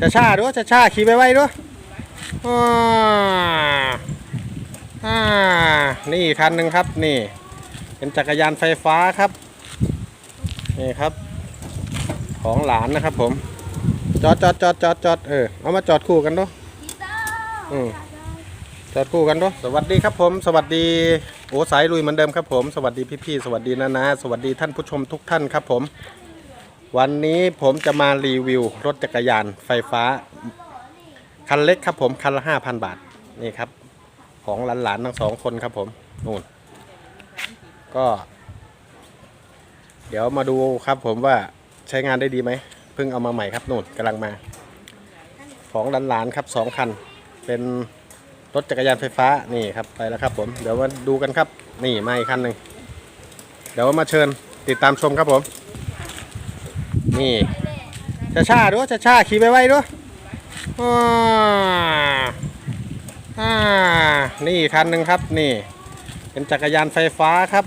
จะช้าด้วยจะช้าขี่ไปไวๆด้วยอ่าอ่านี่คันหนึ่งครับนี่ เป็นจักรยานไฟฟ้าครับ นี่ครับ ของหลานนะครับผม จอดจอดจอดจอดจอดเออเอามาจอดคู่กันด้วยอืมจอดคู่กันด้วยสวัสดีครับผม สวัสดีโอ้สายลุยเหมือนเดิมครับผม สวัสดีพี่ๆ สวัสดีนานา สวัสดีท่านผู้ชมทุกท่านครับผม วันนี้ผมจะมารีวิวรถจักรยานไฟฟ้า คันเล็กครับผมคันละห้าพันบาท นี่ครับ ของหลานๆทั้งสองคนครับผมนู่น ก็ เดี๋ยวมาดูครับผมว่าใช้งานได้ดีไหมเพิ่งเอามาใหม่ครับนู่นกำลังมา ของหลานๆครับสองคัน เป็นรถจักรยานไฟฟ้านี่ครับไปแล้วครับผมเดี๋ยวมาดูกันครับ นี่มาอีกคันหนึ่งเดี๋ยวมาเชิญติดตามชมครับผม นี่จะช้าด้วยจะช้าขี่ไปไวๆด้วยอ่าอ่านี่คันหนึ่งครับนี่ เป็นจักรยานไฟฟ้าครับ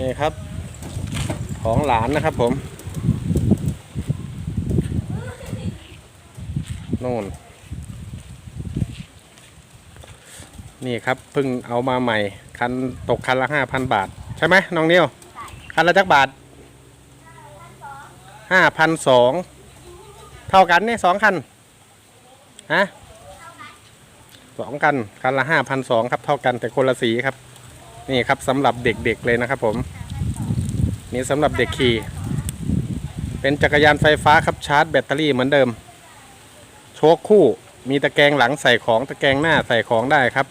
นี่ครับ ของหลานนะครับผมนู่นนี่ครับเพิ่งเอามาใหม่ คันตกคันละห้าพันบาท ใช่ไหมน้องนิวคันละจักบาท ห้าพันสองเท่ากันเนี่ยสองคันฮะสองกันคันละห้าพันสองครับเท่ากันแต่คนละสีครับ นี่ครับสำหรับเด็กๆเลยนะครับผม นี่สำหรับเด็กขี่เป็นจักรยานไฟฟ้าครับชาร์จแบตเตอรี่เหมือนเดิม โชคคู่มีตะแกรงหลังใส่ของตะแกรงหน้าใส่ของได้ครับ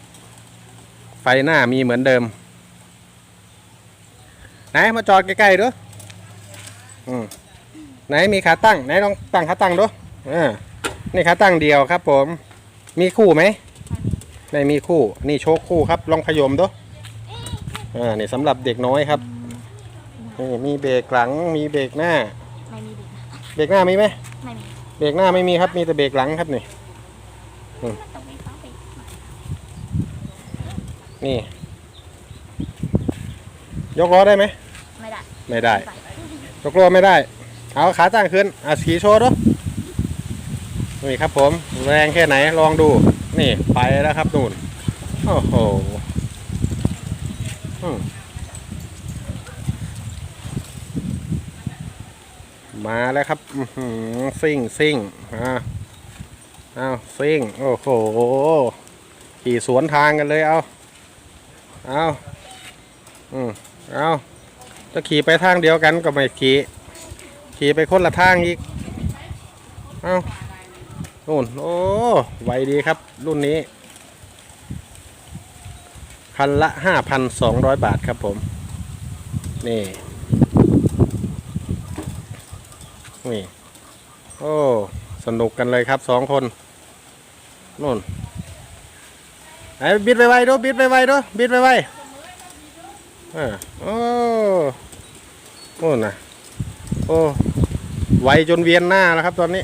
ไฟหน้ามีเหมือนเดิมไหนมาจอดใกล้ๆดูอืม ไหนมีขาตั้งไหนลองตั้งขาตั้งดูอ่านี่ขาตั้งเดียวครับ ผม มีคู่ไหมไม่มีคู่ นี่โชคคู่ครับ ลองขยมดูอ่านี่สำหรับเด็กน้อยครับนี่มีเบรกหลังมีเบรกหน้า ไม่มีดิเบรกหน้ามีไหมไม่มีเบรกหน้าไม่มีครับ มีแต่เบรกหลังครับนี่ต้องไปต้องไปนี่ ยกล้อได้ไหมไม่ได้ไม่ได้ไปยกล้อไม่ได้ เอาขาตั้งขึ้นอะขี่โชว์ดูนี่ครับผมแรงแค่ไหนลองดู นี่ไปแล้วครับนู่นโอ้โหมาแล้วครับซิ่งซิ่งอ่าเอาซิ่งโอ้โหขี่สวนทางกันเลยเอาเอาอืมเอาจะขี่ไปทางเดียวกันก็ไม่ขี่ ขี่ไปคนละทางอีก เอานู่นโอ้ไวดีครับ รุ่นนี้ คันละห้าพันสองร้อยบาทครับผม นี่ นี่ โอ้ สนุกกันเลยครับสองคนนู่นไหนบิดไปไวดูบิดไปไวดูบิดไปไวอ่าโอ้โอ้นะ อ้ไวจนเวียนหน้าแล้วครับ ตอนนี้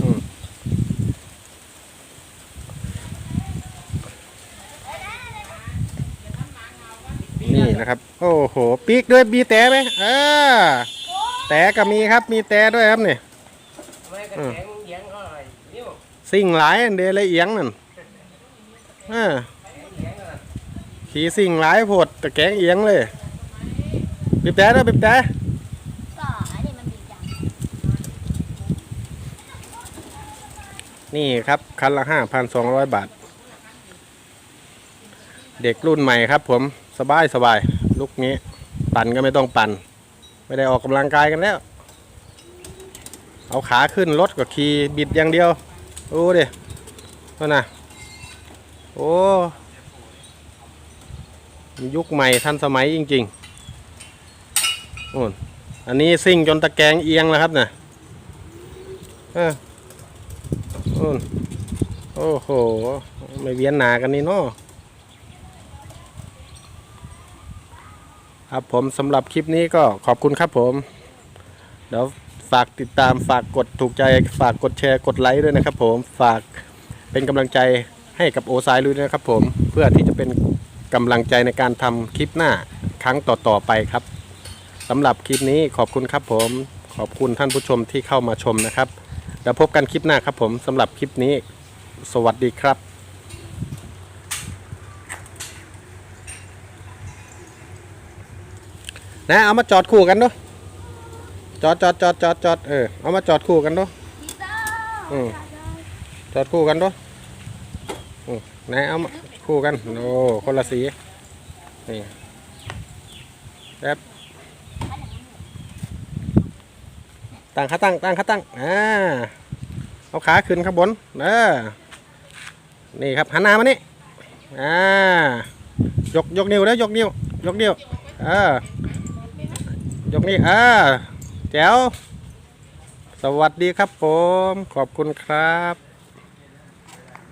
อืมนี่นะครับ โอ้โหปีกด้วยมีแต่ไหมเออแต่ก็มีครับ มีแต่ด้วยครับนี่ทำไมกระแข็งเอียงเขาหน่อยนิ้วสิ่งหลายอันเดเลยเอียงนั่นเออเอียงอะขี่สิ่งหลายโพดตะแกรงเอียงเลยบีบแต่ด้วยบีบแต่ ก็อันนี้มันดีจัง นี่ครับคันละห้าพันสองร้อยบาท เด็กรุ่นใหม่ครับ ผมสบายสบายลุกนี้ ปั่นก็ไม่ต้องปั่น ไม่ได้ออกกำลังกายกันแล้ว เอาขาขึ้นรถก็ขี่บิดอย่างเดียวโอ้ดินั่นนะโอ้ยุคใหม่ทันสมัยจริงๆโอ้นอันนี้ซิ่งจนตะแกรงเอียงแล้วครับน่ะเโอ้นโอ้โห ไม่เวียนหนากันนี่เนาะครับผมสำหรับคลิปนี้ก็ขอบคุณครับผม เดี๋ยวฝากติดตามฝากกดถูกใจ ฝากกดแชร์กดไลค์ด้วยนะครับผมฝากเป็นกำลังใจให้กับโอซายลุยด้วยนะครับผมเพื่อที่จะเป็นกำลังใจในการทำคลิปหน้าครั้งต่อๆไปครับสำหรับคลิปนี้ขอบคุณครับผม ขอบคุณท่านผู้ชมที่เข้ามาชมนะครับ เดี๋ยวพบกันคลิปหน้าครับผมสำหรับคลิปนี้ สวัสดีครับนะเอามาจอดคู่กันดูจอดจอดจอดจอดจอดเออเอามาจอดคู่กันดูพีเตอร์อืมจอดคู่กันดูอืมนะเอามาคู่กันโอ้คนละสีนี่แป๊บ ตั้งขาตั้งตั้งขาตั้งอ่าเอาขาขึ้นข้างบนเออนี่ครับหันหน้ามานี่อ่ายกยกนิ้วแล้วยกนิ้วยกนิ้วเออยกนิ้วอ่าแจ๋วสวัสดีครับผม ขอบคุณครับ